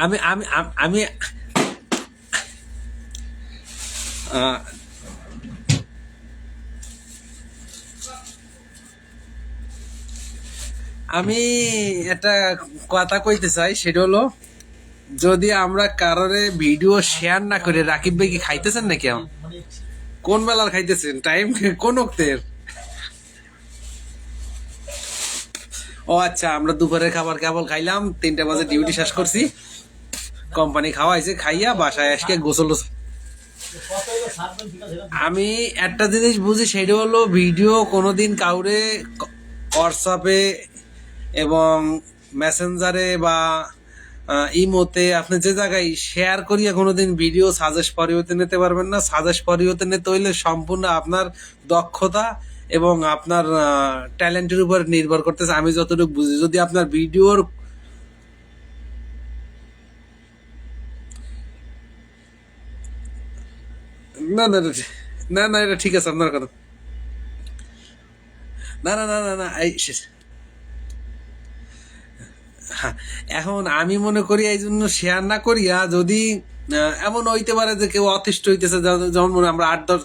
আমি আমি আমি আমি একটা কথা কইতে চাই, সেটা হলো, যদি আমরা কারোরে ভিডিও শেয়ার না করে রাকিব ভাই কি খাইতেছেন নাকি এখন? কোন বেলার খাইতেছেন? টাইম কোন অক্তের ও আচ্ছা আমরা দুপুরের খাবার কেবল খাইলাম, তিনটা বাজে ডিউটি শেষ করছি। কোম্পানি খাওয়াইছে, খাইয়া বাসায় আজকে গোসল আমি একটা জিনিস বুঝি, সেটা হলো ভিডিও কোনোদিন কাউরে হোয়াটসঅ্যাপে এবং মেসেঞ্জারে বা ইমোতে আপনি যে জায়গায় শেয়ার করিয়া কোনোদিন ভিডিও সাজেস্ট পরিবর্তে নিতে পারবেন না। সাজেস্ট পরিবর্তে নিতে হইলে সম্পূর্ণ আপনার দক্ষতা এবং আপনার ট্যালেন্টের উপর নির্ভর করতেছে। আমি যতটুকু বুঝি, যদি আপনার ভিডিওর না না না, না এটা ঠিক আছে আপনার কথা। না না না না না এই হ্যাঁ, এখন আমি মনে করি এই জন্য শেয়ার না করিয়া যদি এমন হইতে পারে যে কেউ অতিষ্ঠ হইতেছে যেমন- মনে আমরা আট দশ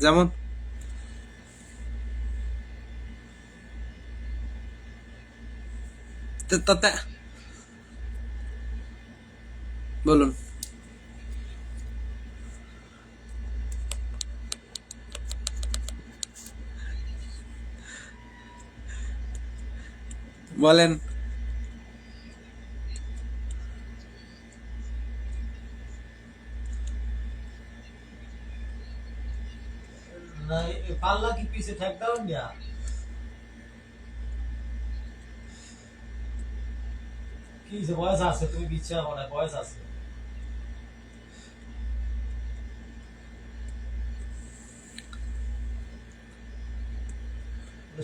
যেমন বলুন। বলেন। পাল্লা কি পিছে ঠেক দাও না কি বয়স আছে তুমি বিচ্ছা বয়স আছে।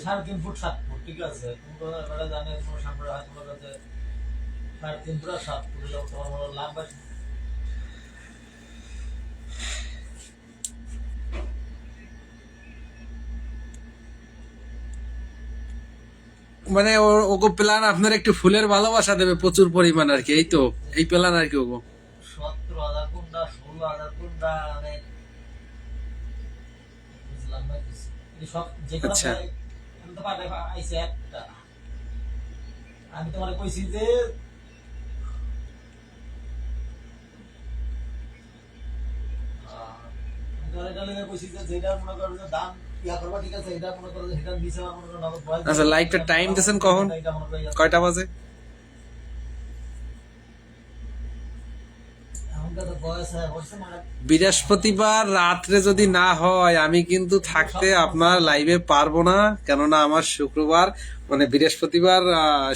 সাড়ে তিন ফুট সাত ফুট ঠিক আছে? বেলা জানে তোমার সামনে হাত তোমার কাছে সাড়ে তিন ফুট আর সাত ফুট তোমার মনে লাভ আছে। মানে ওগো প্ল্যান আপনার একটু ফুলের ভালোবাসা দেবে প্রচুর পরিমাণ আর কি এই তো এই প্ল্যান আর কি ওগো। সতেরো হাজার কোনটা ষোলো হাজার কোনটা মানে বুঝলাম না। সব যে তো পাঠাই আইসে একটা। আমি তোমার কইছি যে আচ্ছা লাইকটা টাইম দিয়েছেন কখন? কয়টা যে বৃহস্পতিবার রাত্রে যদি না হয়, আমি কিন্তু থাকতে আপনার লাইভে পারব না, কেননা আমার শুক্রবার মানে বৃহস্পতিবার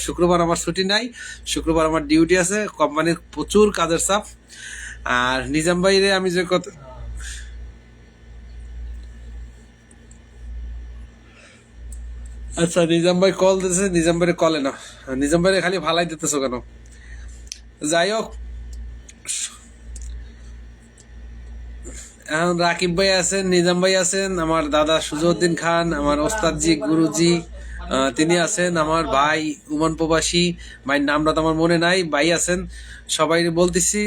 শুক্রবার আমার ছুটি নাই, শুক্রবার আমার ডিউটি আছে, কোম্পানির প্রচুর কাজের চাপ। আর নিজাম বাইরে আমি যে কথা আচ্ছা নিজাম ভাই কল দিতেছে, নিজাম ভাইয়ের কলে না নিজাম ভাইরে খালি ভালাই দিতেছো কেন? যাই হোক এখন রাকিব ভাই আছেন, নিজাম ভাই আছেন, আমার দাদা সুজউদ্দিন খান, আমার ওস্তাদজি গুরুজি তিনি আছেন, আমার ভাই উমান প্রবাসী। ভাইয়ের নামটা তো আমার মনে নাই, ভাই আছেন। সবাই বলতেছি,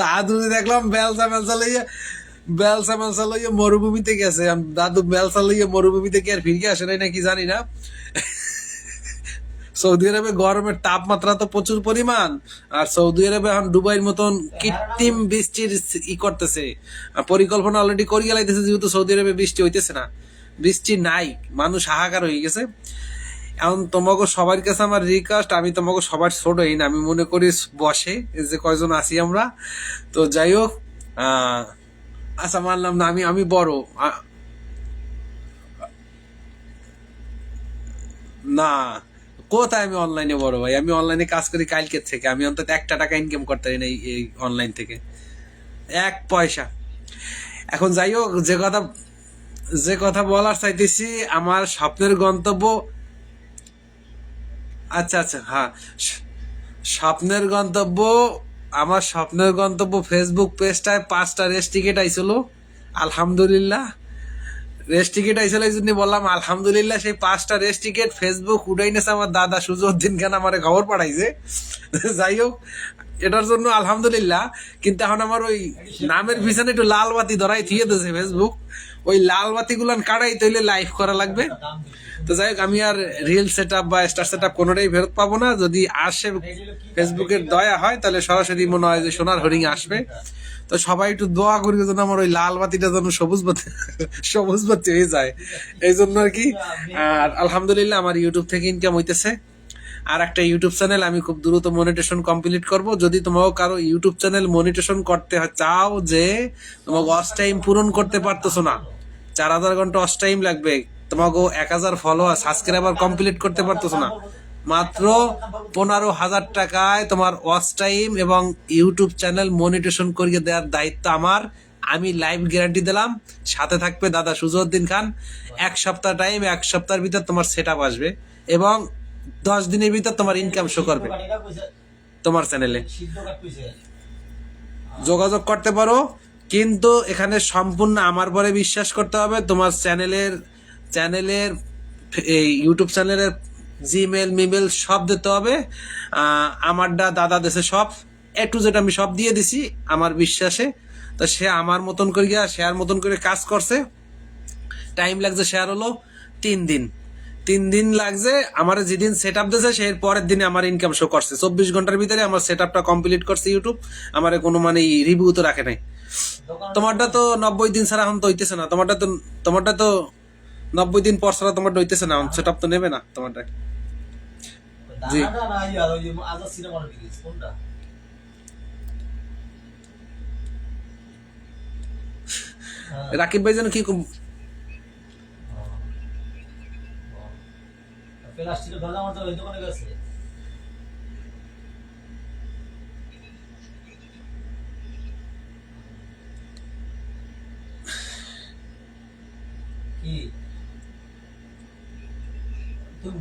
দাদু দেখলাম বেলসা মেলসা লইয়া, বেলসা মেলসা লইয়া মরুভূমিতে গেছে। দাদু বেলসা লইয়া মরুভূমিতে কি আর ফিরকে আসে নাই নাকি জানি না। সৌদি আরবে গরমের তাপমাত্রা তো প্রচুর পরিমাণ। আর সৌদি আরবে এখন দুবাইয়ের মতন কৃত্রিম বৃষ্টির ই করতেছে। পরিকল্পনা অলরেডি করিয়ে লাইতেছে, যেহেতু সৌদি আরবে বৃষ্টি হইতেছে না। বৃষ্টি নাই, মানুষ হাহাকার হয়ে গেছে। এখন তোমাকে সবার কাছে আমার রিকোয়েস্ট আমি তোমাকে সবার ছোট হই না, আমি মনে করি বসে, এই যে কয়জন আছি আমরা। তো যাই হোক আচ্ছা মানলাম না, আমি আমি বড়। না কোথায় আমি অনলাইনে বড় ভাই? আমি অনলাইনে কাজ করি কালকের থেকে। আমি অন্তত একটা টাকা ইনকাম করতে পারি না এই- অনলাইন থেকে। এক পয়সা। এখন যাই হোক, যে কথা যে কথা বলার চাইতেছি, আমার স্বপ্নের গন্তব্য আচ্ছা আচ্ছা হ্যাঁ। স্বপ্নের গন্তব্য, আমার স্বপ্নের গন্তব্য ফেসবুক পেজটায় পাঁচটা রেস টিকিট আইছিল। আলহামদুলিল্লাহ। রেস টিকিট আইসল এই জন্য বললাম, আলহামদুলিল্লাহ, সেই পাঁচটা রেস টিকিট ফেসবুক উঠাই নেছে আমার দাদা সুজউদ্দিন খান আমার খবর পাঠাইছে। যাই হোক, এটার জন্য আলহামদুলিল্লাহ, কিন্তু এখন আমার ওই নামের পিছনে একটু লাল বাতি ধরাই থিয়ে দিয়েছে ফেসবুক। ওই লাল বাতি গুলান কাটাই তৈলে লাইভ করা লাগবে। তো যাই হোক, আমি আর রিল সেট বা স্টার সেট কোনোটাই ফেরত পাবো না। যদি আসে ফেসবুকের দয়া হয়, তাহলে সরাসরি মনে হয় যে সোনার হরিং আসবে। তো সবাই একটু দোয়া করি যেন আমার ওই লাল বাতিটা যেন সবুজ বাতি সবুজ বাতি হয়ে যায়। এই জন্য আর কি, আর আলহামদুলিল্লাহ আমার ইউটিউব থেকে ইনকাম হইতেছে। আর একটা ইউটিউব চ্যানেল আমি খুব দ্রুত মনিটেশন কমপ্লিট করব। যদি তোমাকে কারও ইউটিউব চ্যানেল মনিটেশন করতে চাও যে তোমাকে ওয়াচ টাইম পূরণ করতে পারতেছো না, চার হাজার ঘণ্টা ওয়াচ টাইম লাগবে, তোমাকে এক হাজার ফলোয়ার সাবস্ক্রাইবার কমপ্লিট করতে পারতেছো না মাত্র পনেরো হাজার টাকায় তোমার ওয়াচ টাইম এবং ইউটিউব চ্যানেল মনিটেশন করিয়ে দেওয়ার দায়িত্ব আমার। আমি লাইভ গ্যারান্টি দিলাম। সাথে থাকবে দাদা সুজউদ্দিন খান। এক সপ্তাহ টাইম এক সপ্তাহের ভিতর তোমার সেট আসবে এবং দশ দিনের ভিতর তোমার ইনকাম শো করবে তোমার চ্যানেলে। যোগাযোগ করতে পারো, কিন্তু এখানে সম্পূর্ণ আমার পরে বিশ্বাস করতে হবে। তোমার চ্যানেলের চ্যানেলের এই ইউটিউব চ্যানেলের জিমেল মিমেল সব দিতে হবে। আমারটা দাদা দেশে সব। এ টু জেড আমি সব দিয়ে দিছি, আমার বিশ্বাসে। তো সে আমার মতন করে গিয়া শেয়ার মতন করে কাজ করছে। টাইম লাগছে শেয়ার হলো তিন দিন। তিন দিন লাগছে, আমার যেদিন সেট আপ দিয়েছে সেই পরের দিনে আমার ইনকাম শো করছে। চব্বিশ ঘণ্টার ভিতরে আমার সেট আপটা কমপ্লিট করছে ইউটিউব আমার কোনো মানে রিভিউ তো রাখে নাই। তোমারটা তো নব্বই দিন ছাড়া এখন তো হইতেছে না। তোমারটা তো তোমারটা তো নব্বই দিন পর ছাড়া তোমারটা হইতেছে না। সেট আপ তো নেবে না তোমারটা না ওই আজাদ সিনেমার বিক্রি, কোনটা? রাকিব ভাই যেন কি প্লাস্টিকের দরজা আমার তো ওই দোকানে গেছে কি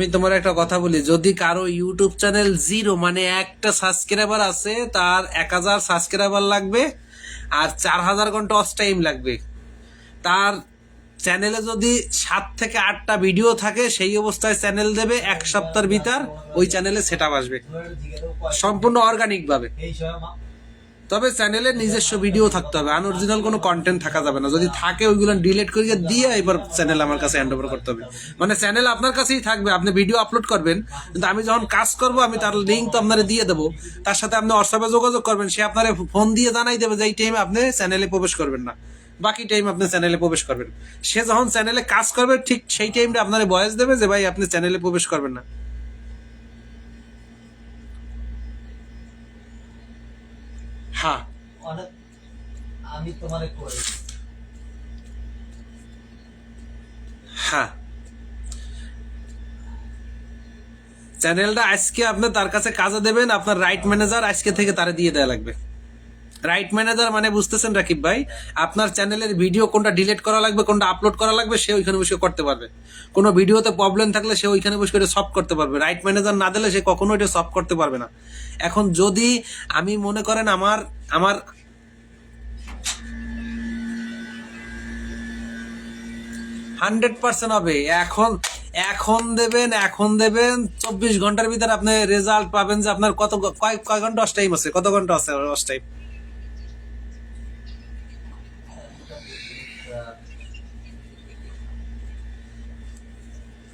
আমি তোমার একটা কথা বলি, যদি কারও ইউটিউব চ্যানেল জিরো মানে একটা সাবস্ক্রাইবার আছে, তার এক হাজার সাবস্ক্রাইবার লাগবে, আর চার হাজার ঘণ্টা অস টাইম লাগবে। তার চ্যানেলে যদি সাত থেকে আটটা ভিডিও থাকে, সেই অবস্থায় চ্যানেল দেবে এক সপ্তাহের ভিতর, ওই চ্যানেলে সেট আসবে। সম্পূর্ণ অর্গানিক ভাবে। এই সময় মা- তবে চ্যানেলের নিজস্ব ভিডিও থাকতে হবে। আনঅরিজিনাল কোনো কন্টেন্ট থাকা যাবে না। যদি থাকে, ওইগুলো ডিলিট করিয়ে দিয়ে এবার চ্যানেল আমার কাছে হ্যান্ড ওভার করতে হবে। মানে চ্যানেল আপনার কাছেই থাকবে। আপনি ভিডিও আপলোড করবেন, কিন্তু আমি যখন কাজ করব, আমি তার লিঙ্ক তো আপনারা দিয়ে দেবো। তার সাথে আপনি হোয়াটসঅ্যাপে যোগাযোগ করবেন, সে আপনার ফোন দিয়ে জানাই দেবে যে এই টাইমে আপনি চ্যানেলে প্রবেশ করবেন না। বাকি টাইম আপনি চ্যানেলে প্রবেশ করবেন। সে যখন চ্যানেলে কাজ করবে, ঠিক সেই টাইমটা আপনার বয়স দেবে যে, ভাই, আপনি চ্যানেলে প্রবেশ করবেন না। হ্যাঁ অনেক আমি তোমারে কই হ্যাঁ চ্যানেলটা আজকে আপনি তার কাছে কাজে দেবেন আপনার রাইট ম্যানেজার আজকে থেকে তারে দিয়ে দেওয়া লাগবে রাইট ম্যানেজার মানে বুঝতেছেন রাকিব ভাই, আপনার চ্যানেলের ভিডিও কোনটা ডিলিট করা লাগবে, কোনটা আপলোড করা লাগবে, সে ওইখানে বসে করতে পারবে। কোনো ভিডিওতে প্রবলেম থাকলে সে ওইখানে বসে করে সলভ করতে পারবে। রাইট ম্যানেজার না দিলে সে কখনো এটা সলভ করতে পারবে না। এখন যদি আমি মনে করেন আমার আমার হান্ড্রেড পার্সেন্ট হবে। এখন এখন দেবেন এখন দেবেন, চব্বিশ ঘণ্টার ভিতরে আপনি রেজাল্ট পাবেন যে আপনার কত, কয় কয় ঘণ্টা অস টাইম আছে? কত ঘণ্টা আছে অস টাইম কত একটা সাইড কাট একটা হলো তিন কাট ছত্রিশ হাজার না ছত্রিশশো সাইড কাটের ফার্স্ট যেটা দেখা যায় ঠিক আছে সাইড কাট First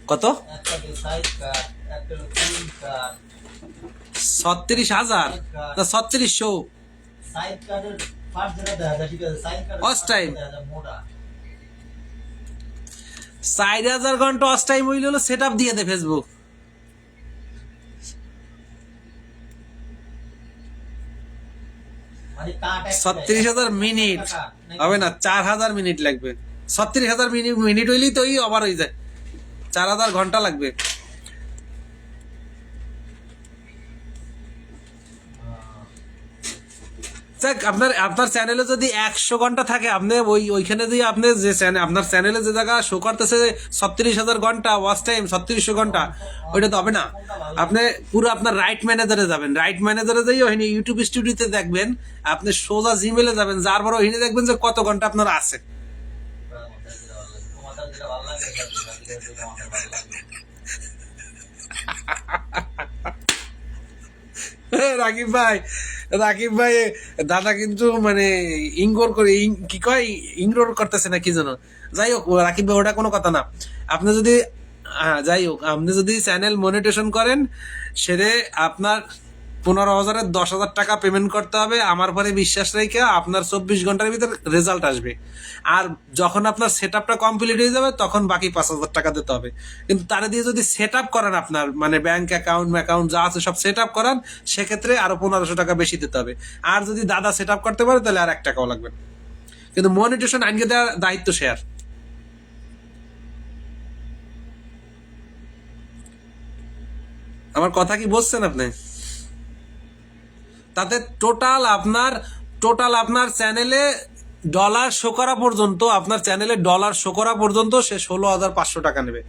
time. দেখা যায় মোটা চার হাজার ঘণ্টা অস টাইম হইলে হলো সেট আপ দিয়ে দে ফেসবুক ছত্রিশ হাজার মিনিট হবে না, চার হাজার মিনিট লাগবে। ছত্রিশ হাজার মিনিট মিনিট হইলেই তো ওই ওভার হয়ে যায়। চার হাজার ঘণ্টা লাগবে। যাক আপনার আপনার চ্যানেলে যদি একশো ঘণ্টা থাকে, আপনি ওই, ওইখানে দিয়ে আপনি যে চ্যানেল আপনার চ্যানেলে যে জায়গা শো করতেছে, ছত্রিশ হাজার ঘণ্টা ওয়াচ টাইম ছত্রিশশো ঘণ্টা, ওইটা তো হবে না। আপনি পুরো আপনার রাইট ম্যানেজারে যাবেন। রাইট ম্যানেজারে যাই ওখানে ইউটিউব স্টুডিওতে দেখবেন, আপনি সোজা জিমেলে যাবেন, যার পরে ওইখানে দেখবেন যে কত ঘণ্টা আপনার আছে। রাকিব ভাই রাকিব ভাই দাদা কিন্তু মানে ইঙ্গোর করে কি কয়, ইংরোর করতেছে না, কি যেন। যাই হোক, রাকিব ভাই, ওটা কোনো কথা না। আপনি যদি হ্যাঁ যাই হোক, আপনি যদি চ্যানেল মনিটেশন করেন, সেরে আপনার পনেরো হাজারের দশ হাজার টাকা পেমেন্ট করতে হবে। আমার পরে বিশ্বাস রেখে আপনার চব্বিশ ঘণ্টার ভিতরে রেজাল্ট আসবে। আর যখন আপনার সেট আপটা কমপ্লিট হয়ে যাবে, তখন বাকি পাঁচ হাজার টাকা দিতে হবে। কিন্তু তারা দিয়ে যদি সেট আপ করান আপনার মানে ব্যাংক অ্যাকাউন্ট অ্যাকাউন্ট যা আছে সব সেট আপ করান, সেক্ষেত্রে আরও পনেরোশো টাকা বেশি দিতে হবে। আর যদি দাদা সেট আপ করতে পারে, তাহলে আর এক টাকাও লাগবে কিন্তু মনিটেশন আইনকে দেওয়ার দায়িত্ব শেয়ার আমার কথা কি বলছেন আপনি? তাতে টোটাল আপনার টোটাল আপনার চ্যানেলে ডলার শো করা পর্যন্ত, আপনার চ্যানেলে ডলার শো করা পর্যন্ত সে ষোলো হাজার পাঁচশো টাকা নেবে।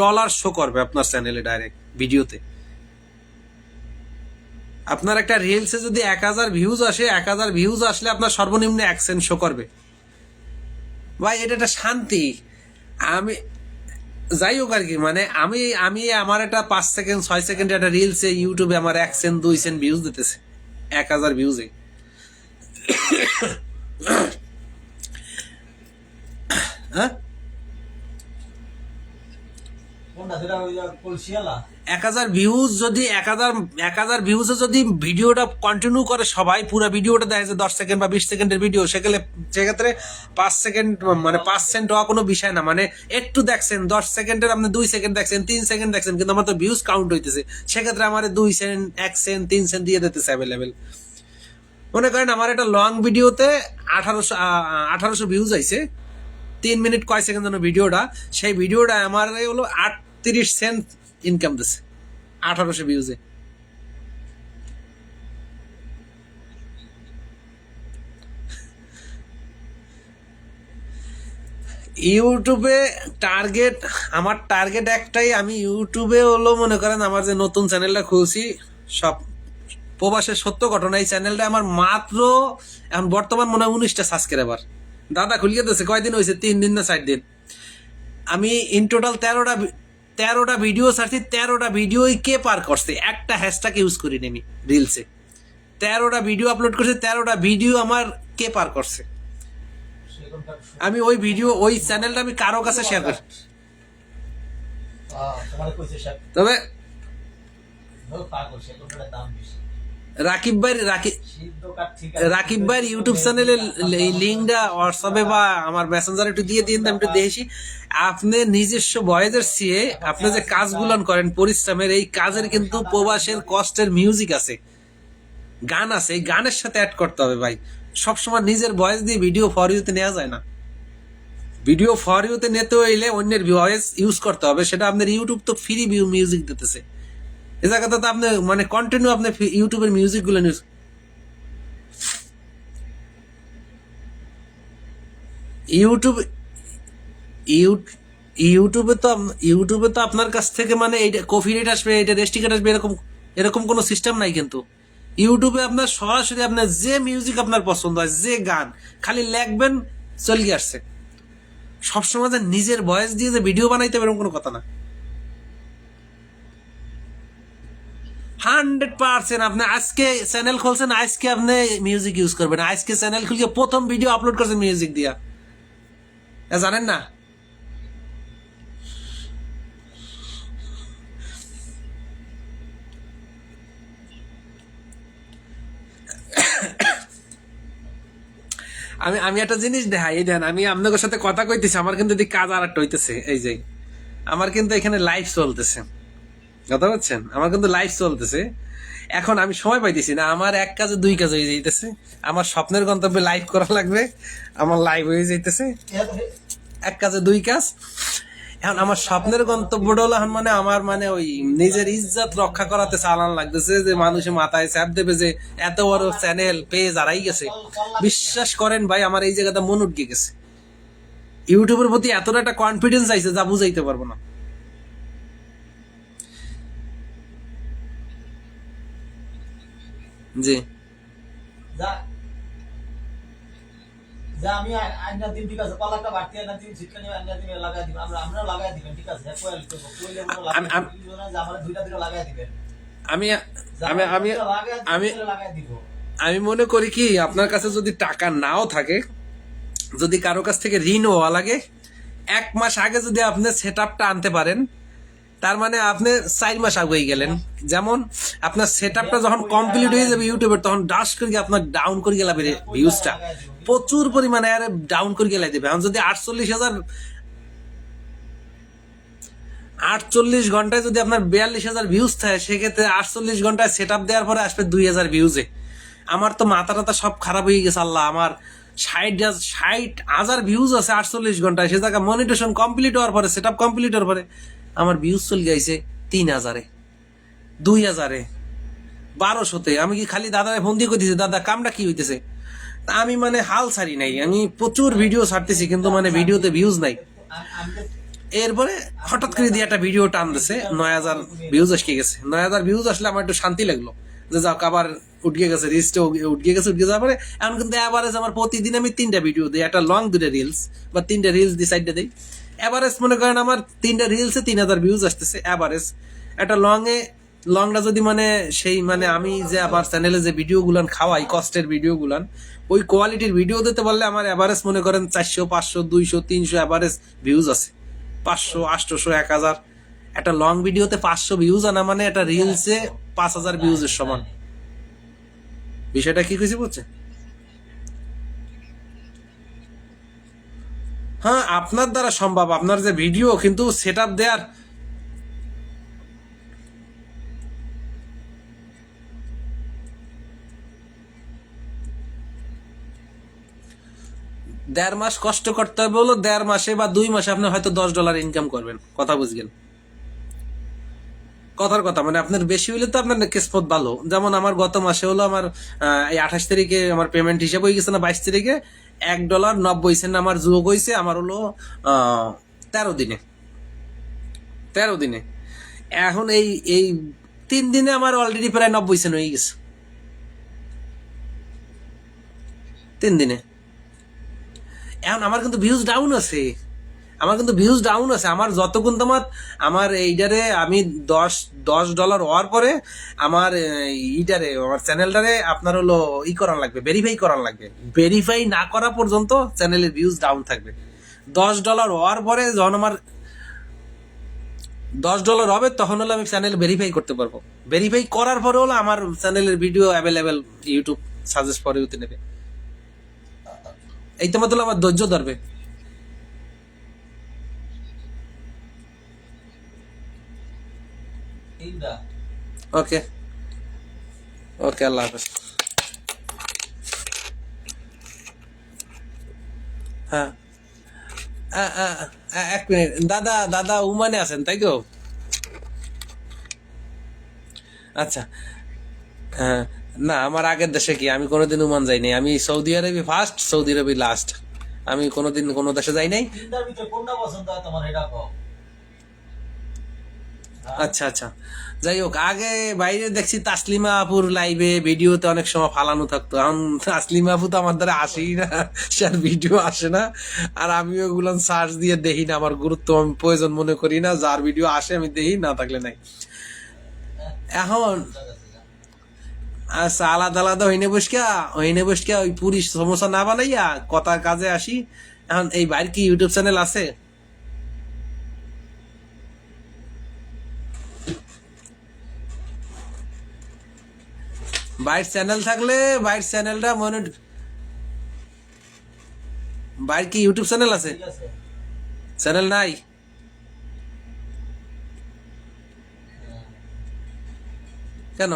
ডলার শো করবে আপনার চ্যানেলে ডাইরেক্ট ভিডিওতে আপনার একটা রিলসে যদি এক হাজার ভিউজ আসে, এক হাজার ভিউজ আসলে আপনার সর্বনিম্ন এক শো করবে। ভাই, এটা একটা শান্তি। আমি, যাই হোক আর কি মানে আমি আমি আমার একটা পাঁচ সেকেন্ড ছয় সেকেন্ড একটা রিলসে ইউটিউবে আমার এক দুই সেন্ট ভিউজ দিতেছে। এক হাজার ভিউজে হ্যাঁ কোনটা যেটা ওই যে কলসিয়ালা এক হাজার ভিউজ যদি, এক হাজার এক হাজার ভিউজে যদি ভিডিওটা কন্টিনিউ করে সবাই ভিডিওটা দশ সেকেন্ড বা বিশ সেকেন্ডের ভিডিও সেক্ষেত্রে পাঁচ সেকেন্ড মানে পাঁচ হওয়া কোনো বিষয় না। মানে একটু দেখছেন, দশ সেকেন্ডের আপনি দুই সেকেন্ড দেখছেন, তিন সেকেন্ড দেখছেন, কিন্তু আমার তো ভিউজ কাউন্ট হইতেছে। সেক্ষেত্রে আমার দুই সেন্ট এক সেন্ট তিন সেন্ট দিয়ে দিতেছে অ্যাভেলেবেল মনে করেন আমার একটা লং ভিডিওতে আঠারোশো আঠারোশো ভিউজ আইছে। তিন মিনিট কয় সেকেন্ড ভিডিওটা সেই ভিডিওটা আমার হলো আটত্রিশ সেন্ট ইনকাম দিচ্ছে আঠারোশো ভিউজে ইউটিউবে টার্গেট আমার টার্গেট একটাই, আমি ইউটিউবে হলো মনে করেন আমার যে নতুন চ্যানেলটা খুলছি, সব প্রবাসের সত্য ঘটনা, এই চ্যানেলটা আমার মাত্র এখন বর্তমান মনে হয় উনিশটা সাবস্ক্রাইবার দাদা খুলিয়ে দিয়েছে কয়দিন হয়েছে তিন দিন না চার দিন? আমি ইন টোটাল তেরোটা তেরোটা ভিডিও ছাড়ছি তেরোটা ভিডিওই কে পার করছে? একটা হ্যাশট্যাগ ইউজ করিনি আমি রিলসে তেরোটা ভিডিও আপলোড করছে তেরোটা ভিডিও আমার কে পার করছে? আমি ওই ভিডিও ওই চ্যানেলটা আমি কারও কাছে শেয়ার করি। আহ, তোমার কইছে সব তবে রাকিব ভাই রাকিব রাকিব ভাইয়ের ইউটিউব চ্যানেলের লিঙ্কটা হোয়াটসঅ্যাপে বা আমার মেসেঞ্জারে একটু দিয়ে দিন, আমি একটু দেখি। আপনি নিজস্ব ভয়েসের চেয়ে আপনি যে কাজগুলো করেন, পরিশ্রমের, এই কাজের কিন্তু প্রবাসের কষ্টের মিউজিক আছে। গান আছে, এই গানের সাথে অ্যাড করতে হবে ভাই। সবসময় নিজের ভয়েস দিয়ে ভিডিও ফর ইউতে নেওয়া যায় না। ভিডিও ফর ইউতে নিতে হইলে অন্যের ভয়েস ইউজ করতে হবে, সেটা আপনার ইউটিউব তো ফ্রি মিউজিক দিতেছে। এ জায়গাতে তো আপনি মানে কন্টিনিউ আপনি ইউটিউবের মিউজিকগুলো নিউজ ইউটিউব ইউটিউবে তো ইউটিউবে তো আপনার কাছ থেকে মানে এইটা কফি রেট আসবে এটা রেস্টিকেট আসবে, এরকম এরকম কোনো সিস্টেম নাই কিন্তু। ইউটিউবে আপনার সরাসরি আপনার যে মিউজিক আপনার পছন্দ হয়, যে গান, খালি লেখবেন, চলে আসছে। সবসময় যে নিজের ভয়েস দিয়ে যে ভিডিও বানাইতে হবে, এরকম কোনো কথা না। হান্ড্রেড পার্সেন্ট আপনি আজকে চ্যানেল খুলছেন, আজকে আপনি মিউজিক ইউজ করবেন। আজকে চ্যানেল খুলে প্রথম ভিডিও আপলোড করছেন মিউজিক দিয়া। জানেন না? আমি আমি একটা জিনিস দেখাই, এই দেন, আমি আপনাদের সাথে কথা কইতেছি, আমার কিন্তু কাজ আর একটা হইতেছে, এই যে, আমার কিন্তু এখানে লাইভ চলতেছে। কথা বলছেন? আমার কিন্তু লাইভ চলতেছে। এখন আমি সময় পাইতেছি না, আমার এক কাজে দুই কাজ হয়ে যাইতেছে। আমার স্বপ্নের গন্তব্যে লাইভ করা লাগবে, আমার লাইভ হয়ে যাইতেছে। এক কাজে দুই কাজ। এখন আমার স্বপ্নের গন্তব্যটা হলো মানে আমার মানে ওই নিজের ইজ্জত রক্ষা করাতে চালান লাগতেছে, যে মানুষে মাথায় চাপ দেবে যে এত বড় চ্যানেল পেজ হারাই গেছে। বিশ্বাস করেন ভাই, আমার এই জায়গাটা মন উঠকে গেছে। ইউটিউবের প্রতি এতটা একটা কনফিডেন্স আইছে যা বুঝাইতে পারব না। জি। যা। যা আমি আ- দিন ঠিক আছে। পালাটা বাড়তি আইনার দিন ছিটকানি আইনার দিন লাগাই দিবেন আমরা আমরা লাগাই দিবেন ঠিক আছে? কোয়েল তো কোয়েলে লাগাই আমি- আমি- আমরা দুইটা দিকে লাগাই দিবেন। আমি আমি আমি দুইটা লাগাই দিবেন, আমি লাগাই দিব। আমি মনে করি কি আপনার কাছে যদি টাকা নাও থাকে যদি কারও কাছ থেকে ঋণ হওয়া লাগে এক মাস আগে যদি আপনি সেট আপটা আনতে পারেন তার মানে আপনি চার মাস আগে গেলেন। যেমন আপনার সেট আপটা যখন কমপ্লিট হয়ে যাবে ইউটিউবের তখন ডাস করে আপনার ডাউন করে গেলাম ভিউজটা প্রচুর পরিমাণে আরে ডাউন করে গেলে দেবে। এখন যদি আটচল্লিশ হাজার আটচল্লিশ ঘন্টায় যদি আপনার বিয়াল্লিশ হাজার ভিউজ থাকে, সেক্ষেত্রে আটচল্লিশ ঘন্টায় সেট আপ দেওয়ার পরে আসবে দুই হাজার ভিউজে আমার তো মাথা টাথা সব খারাপ হয়ে গেছে, আল্লাহ। আমার ষাট ষাট হাজার ভিউজ আছে আটচল্লিশ ঘন্টায়। সে জায়গায় মনিটেশন কমপ্লিট হওয়ার পরে সেট আপ কমপ্লিট হওয়ার পরে আমার ভিউজ চলে গেছে তিন হাজারে, দুই হাজারে, বারোশোতে। আমি কি খালি দাদারে ফোন দিয়ে করতেছি দাদা, কামটা কি হইতেছে? আমি মানে হাল ছাড়ি নাই। আমি প্রচুর ভিডিও ছাড়তেছি, কিন্তু মানে ভিডিওতে ভিউজ নাই। এরপরে হঠাৎ করে দিয়ে একটা ভিডিও টান দিছে নয় হাজার ভিউজ আসকে গেছে। নয় হাজার ভিউজ আসলে আমার একটু শান্তি লাগল, যে যাক, আবার উঠকে গেছে রিস্টে উঠকে গেছে, উঠকে যাওয়ার পরে এখন কিন্তু অ্যাভারেজ আমার প্রতিদিন আমি তিনটা ভিডিও দিই, একটা লং দুটা রিলস বা তিনটা রিলস দিই সাইডে দিই। অ্যাভারেজ মনে করেন আমার তিনটা রিলসে তিন হাজার ভিউজ আসতেছে অ্যাভারেজ একটা লং এ লংটা যদি মানে সেই মানে আমি যে আবার চ্যানেলে যে ভিডিও গুলান খাওয়াই কষ্টের ভিডিও গুলান ওই কোয়ালিটির ভিডিও দিতে পারলে আমার অ্যাভারেজ মনে করেন চারশো, পাঁচশো, দুইশো, তিনশো অ্যাভারেজ ভিউজ আছে। পাঁচশো আটশোশো এক হাজার। একটা লং ভিডিওতে পাঁচশো ভিউজ আনা মানে একটা রিলসে পাঁচ হাজার ভিউজের সমান। বিষয়টা কি কইছি বুঝছে হ্যাঁ আপনার দ্বারা সম্ভব। আপনার যে ভিডিও, কিন্তু সেট আপ দেওয়ার দেড় মাস কষ্ট করতে হবে বলো দেড় মাসে বা দুই মাসে আপনি হয়তো দশ ডলার ইনকাম করবেন। কথা বুঝলেন? কথার কথা মানে আপনার বেশি হইলে তো আপনার কিসমত ভালো। যেমন আমার গত মাসে হলো আমার আঠাশ তারিখে আমার পেমেন্ট হিসাব হয়ে গেছে না বাইশ তারিখে। এক ডলার নব্বই সেন্ট আমার যোগ হয়েছে আমার হলো তেরো দিনে। তেরো দিনে। এখন এই এই তিন দিনে আমার অলরেডি প্রায় নব্বই সেন্ট হয়ে গেছে। তিন দিনে। এখন আমার কিন্তু ভিউজ ডাউন আছে। আমার কিন্তু ভিউজ ডাউন আছে। আমার যতক্ষণ তোমার আমার এইটারে আমি দশ দশ ডলার হওয়ার পরে আমার ইটারে আমার চ্যানেলটারে আপনার হলো ই করার লাগবে ভেরিফাই করার লাগবে। ভেরিফাই না করা পর্যন্ত চ্যানেলের ভিউজ ডাউন থাকবে। দশ ডলার হওয়ার পরে যখন আমার দশ ডলার হবে, তখন হলো আমি চ্যানেল ভেরিফাই করতে পারব। ভেরিফাই করার পরে হলো আমার চ্যানেলের ভিডিও অ্যাভেলেবেল ইউটিউব সাজেস্ট করে নেবে। এই তো মতো আমার ধৈর্য ধরবে। ওকে ওকে আল্লাহ হাফেজ হ্যাঁ এক মিনিট দাদা দাদা উমানে আছেন তাই তো? আচ্ছা। হ্যাঁ না আমার আগের দেশে কি? আমি কোনোদিন উমান যাইনি আমি সৌদি আরবি ফার্স্ট সৌদি আরবি লাস্ট আমি কোনোদিন কোনো দেশে যাই নাই তিনটার ভিতরে কোনটা পছন্দ হয় তোমার এটা কও আচ্ছা আচ্ছা। যাই হোক, আগে বাইরে দেখছি তাসলিমা আপুর লাইভে ভিডিওতে অনেক সময় ফালানো থাকতো। এখন তাসলিমা আপু তো আমার দ্বারা আসেই না ভিডিও আসে না। আর আমি ওগুলো সার্চ দিয়ে দেখি না, আমার গুরুত্ব আমি প্রয়োজন মনে করি না, যার ভিডিও আসে আমি দেখি, না থাকলে নাই। এখন আচ্ছা আলাদা আলাদা হইনে বসকা হইনে বসকা ওই পুরি সমস্যা না বানাইয়া কথা কাজে আসি। এখন এই বাইরে কি ইউটিউব চ্যানেল আছে? বাইর চ্যানেল থাকলে বাইর চ্যানেলটা মনে বাইর কি ইউটিউব চ্যানেল আছে? ঠিক আছে। চ্যানেল নাই? কেন?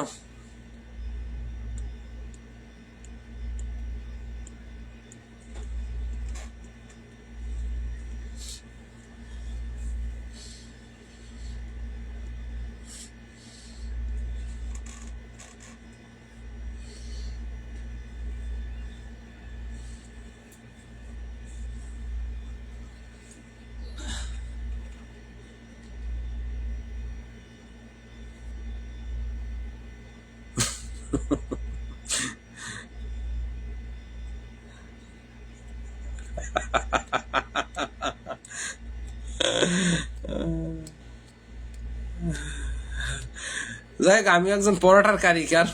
যাই হোক, আমি একজন পরোটার কারিগর।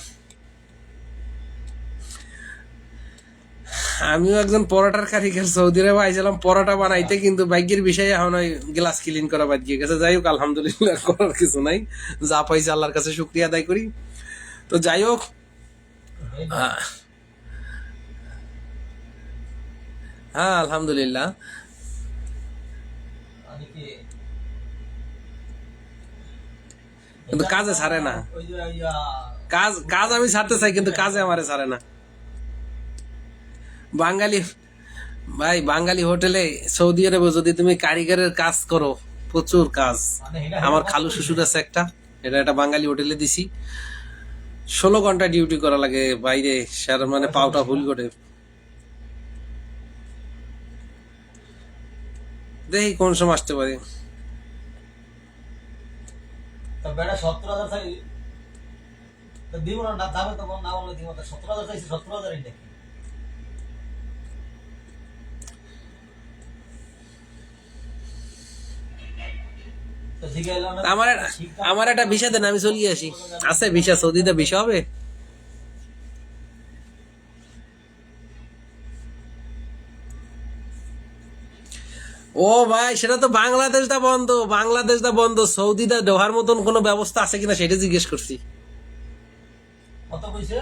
আমিও একজন পরোটার কারিগর সৌদি আরবে আইছিলাম পরোটা বানাইতে কিন্তু ভাগ্যের বিষয়ে এখন ওই গ্লাস ক্লিন করা বাদ গিয়ে গেছে। যাই হোক আলহামদুলিল্লাহ করার কিছু নাই। যা পাইছে আল্লাহর কাছে শুক্রিয়া আদায় করি। তো যাই হোক আহ, হ্যাঁ আলহামদুলিল্লাহ। কিন্তু কাজে ছাড়ে না। কাজ কাজ আমি ছাড়তে চাই কিন্তু কাজে আমারে ছাড়ে না। বাঙালি ভাই বাঙালি হোটেলে সৌদি আরবে যদি তুমি কারিগরের কাজ করো প্রচুর কাজ। মানে আমার খালু শ্বশুর আছে একটা এটা একটা বাঙালি হোটেলে দিছি। ষোলো ঘণ্টা ডিউটি করা লাগে বাইরে স্যার মানে পাওটা ভুল করে। দেখি কোন সময় আসতে পারি। সতেরো সতেরো দিব না দিব না। হাজার সতেরো হাজার এটা কি তো জিজ্ঞাসা না আমার আমার একটা ভিসা দেন আমি চলিয়ে আসি। আছে ভিসা সৌদিতে ভিসা হবে? ও ভাই সেটা তো বাংলাদেশটা বন্ধ বাংলাদেশটা বন্ধ সৌদিটা দেওয়ার মতন কোনো ব্যবস্থা আছে কিনা সেটা জিজ্ঞেস করছি। কত কইছে?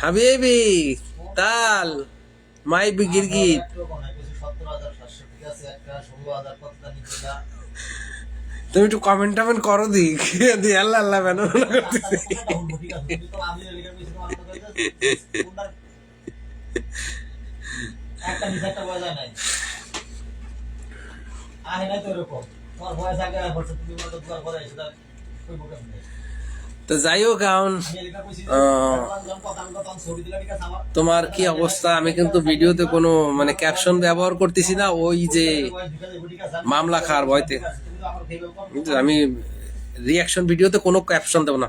হাবিবি তাল। মাই যা তুমি একটু কমেন্ট টমেন্ট করো দিক দি আল্লাহ আল্লাহ বেন ঠিক আছে তো তোমার এরকম। তোমার বয়স আগে বছর তুমি এসে তার কইব কেমনে তো যাই হোক, এখন তোমার কি অবস্থা? আমি কিন্তু ভিডিওতে কোনো মানে ক্যাপশন ব্যবহার করতেছি না, ওই যে মামলা খাওয়ার ভয়তে। আমি রিয়াকশন ভিডিওতে কোনো ক্যাপশন দেব না।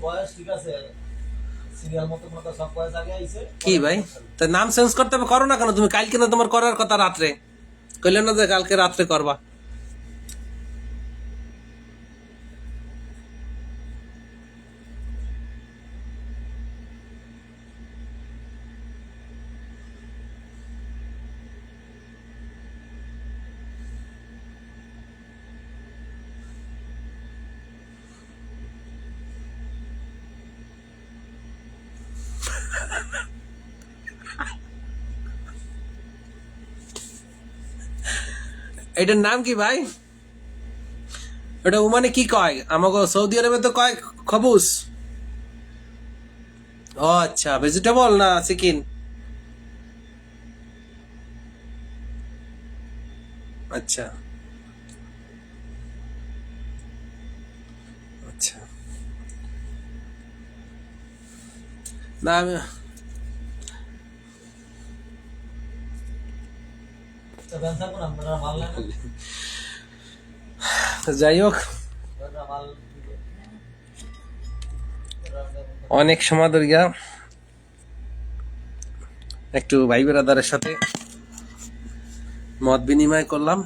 বয়স ঠিক আছে সিরিয়াল মতো মনে করো সব বয়স আগে আইছে কি ভাই? তা নাম চেঞ্জ করতে হবে করো না কেন? তুমি কালকে না তোমার করার কথা রাত্রে। কইলে না যে কালকে রাত্রে করবা। এটার নাম কি ভাই? এটা ওমানে কি কয়? আমাকে সৌদি আরবে তো কয় খবুস? ও আচ্ছা ভেজিটেবল না চিকেন আচ্ছা। আচ্ছা। না আমি তো ব্যান থাকব না আপনারা মাল নেন তো যাই হোক। অনেক সময় ধরে একটু ভাই বেড়াদারের সাথে মত বিনিময় করলাম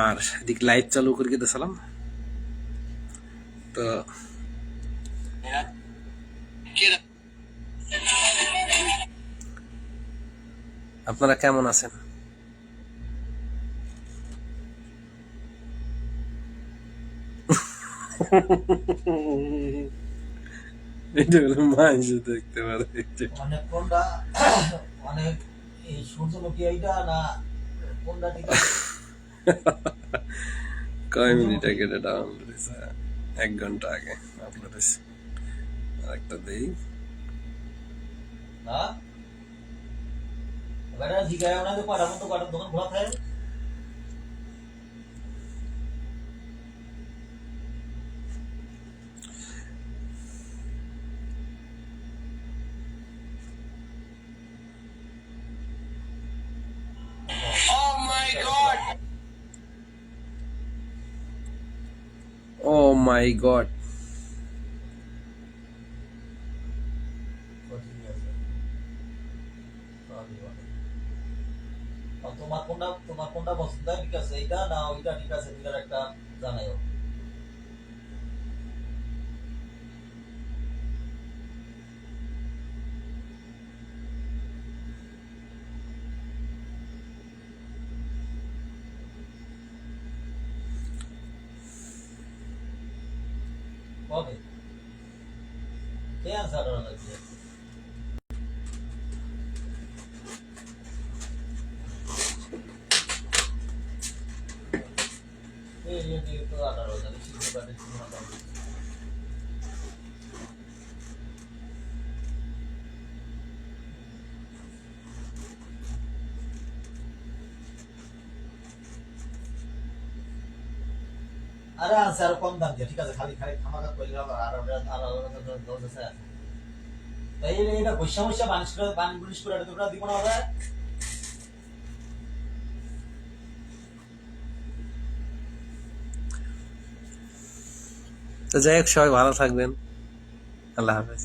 আর এদিক লাইভ চালু করে দিতেছিলাম তো আপনারা কেমন আছেন? এটা হলো মানুষ দেখতে পারে। অনেক কোনটা? অনেক এই সূর্যমুখী এইটা না কোনটা কয় মিনিট আগে এটা ডাউনলোড হয়েছে? এক ঘণ্টা আগে আপলোড হয়েছে। আরেকটা দেই। হ্যাঁ বেটা জিগায় না যে কটা মতো কটা দোকান খোলা থাকে ও মাই গড তো ঠিক আছে। সবই ভালো। আর তোমার কোনটা তোমার কোনটা পছন্দ হয় ঠিক আছে এইটা না ওইটা ঠিক আছে দুটার একটা জানাইও কবে কে আনসার লাগছে এই যে দিয়ে তো আঠারো হাজার সিদ্ধ আরে আছে, আরও কম দাম দিয়ে, ঠিক আছে, খালি খালি খামাকা আবার আরও আরও আছে। তাই এটা বানিশ করে তোমরা দিব না তো যাই হোক, সবাই ভালো থাকবেন। আল্লাহ হাফেজ।